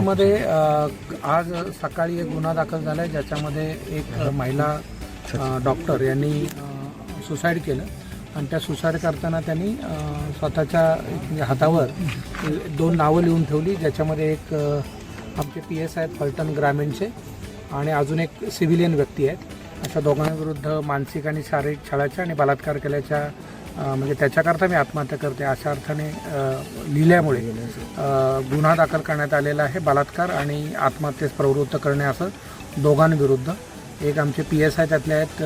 मध्ये आज सकाळी एक गुन्हा दाखल झाला आहे ज्याच्यामध्ये एक महिला डॉक्टर यांनी सुसाईड केलं. आणि त्या सुसाईड करताना त्यांनी स्वतःच्या हातावर दोन नावं लिहून ठेवली ज्याच्यामध्ये एक आमचे पी एस आहेत फलटण ग्रामीणचे आणि अजून एक सिव्हिलियन व्यक्ती आहेत. अशा दोघांविरुद्ध मानसिक आणि शारीरिक छळाच्या आणि बलात्कार केल्याच्या म्हणजे त्याच्याकरता मी आत्महत्या करते अशा अर्थाने लिहिल्यामुळे गुन्हा दाखल करण्यात आलेला आहे बलात्कार आणि आत्महत्येस प्रवृत्त करणे असं दोघांविरुद्ध. एक आमचे पी एस आय त्यातले आहेत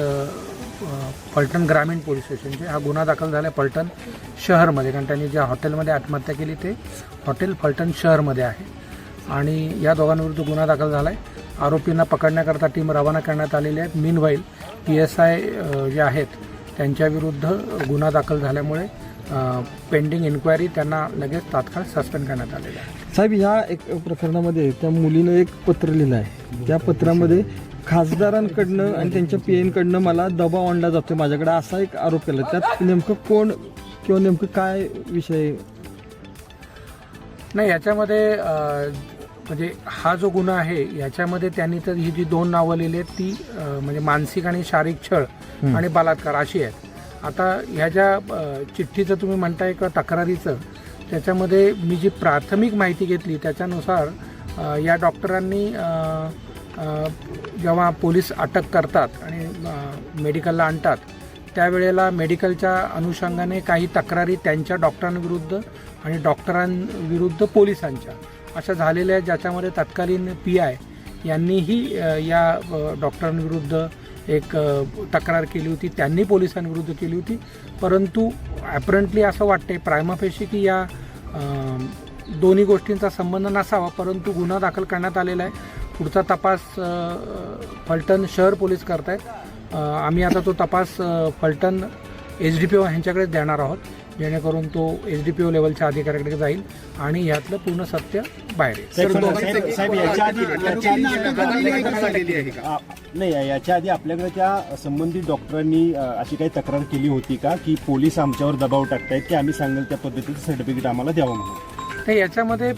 पलटण फलटण ग्रामीण पोलीस स्टेशनचे. हा गुन्हा दाखल झाला आहे पलटण शहरमध्ये कारण त्यांनी ज्या हॉटेलमध्ये आत्महत्या केली ते हॉटेल फलटण शहरमध्ये आहे. आणि या दोघांविरुद्ध गुन्हा दाखल झाला आहे आरोपींना पकडण्याकरता टीम रवाना करण्यात आलेली आहे. Meanwhile P S I जे आहेत त्यांच्याविरुद्ध गुन्हा दाखल झाल्यामुळे पेंडिंग इन्क्वायरी त्यांना लगेच तात्काळ सस्पेंड करण्यात आलेलं आहे. साहेब ह्या एक प्रकरणामध्ये त्या मुलीनं एक पत्र लिहिलं आहे. त्या पत्रामध्ये खासदारांकडनं आणि त्यांच्या पी एनकडनं मला दबाव आणला जातो माझ्याकडे असा एक आरोप केला. त्यात नेमकं कोण किंवा नेमकं काय विषय? नाही याच्यामध्ये म्हणजे हा जो गुन्हा आहे याच्यामध्ये त्यांनी तर ही जी दोन नावं लिहिली आहेत ती म्हणजे मानसिक आणि शारीरिक छळ आणि बलात्कार अशी आहेत. आता ह्या ज्या चिठ्ठीचं तुम्ही म्हणताय किंवा तक्रारीचं त्याच्यामध्ये मी जी प्राथमिक माहिती घेतली त्याच्यानुसार या डॉक्टरांनी जेव्हा पोलीस अटक करतात आणि मेडिकलला आणतात त्यावेळेला मेडिकलच्या अनुषंगाने काही तक्रारी त्यांच्या डॉक्टरांविरुद्ध आणि डॉक्टरांविरुद्ध पोलिसांच्या. अशा झालेल्या आहेत ज्याच्यामध्ये तत्कालीन पी आय यांनीही या डॉक्टरांविरुद्ध एक तक्रार केली होती. त्यांनी पोलिसांविरुद्ध केली होती. परंतु ॲपरंटली असं वाटते प्रायमाफेशी की या दोन्ही गोष्टींचा संबंध नसावा परंतु गुन्हा दाखल करण्यात आलेला आहे. पुढचा तपास फलटण शहर पोलीस करत आहेत आम्ही आता तो तपास Phaltan H D P O ह्यांच्याकडेच देणार आहोत जेणेकरून तो एच डी पी ओ लेवलच्या अधिकाऱ्याकडे जाईल आणि यातलं पूर्ण सत्य बाहेर येईल. नाही याच्या आधी आपल्याकडे त्या संबंधित डॉक्टरांनी अशी काही तक्रार केली होती का की पोलीस आमच्यावर दबाव टाकतायत की आम्ही सांगेल त्या पद्धतीचं सर्टिफिकेट आम्हाला द्यावं म्हणून? तर याच्यामध्ये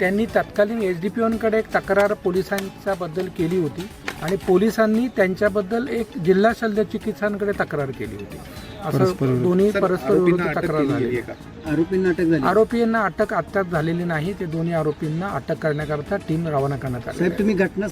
त्यांनी तत्कालीन एच डी पी ओंकडे एक तक्रार पोलिसांच्या बद्दल केली होती. आणि पोलिसांनी त्यांच्याबद्दल एक जिल्हा शल्य चिकित्सांकडे तक्रार केली होती. असं दोन्ही परस्पर विरुद्ध तक्रार झाली. आरोपींना अटक झाली आरोपींना अटक आत्ताच झालेली नाही. ते दोन्ही आरोपींना अटक करण्याकरता टीम रवाना करण्यात आली तुम्ही घटना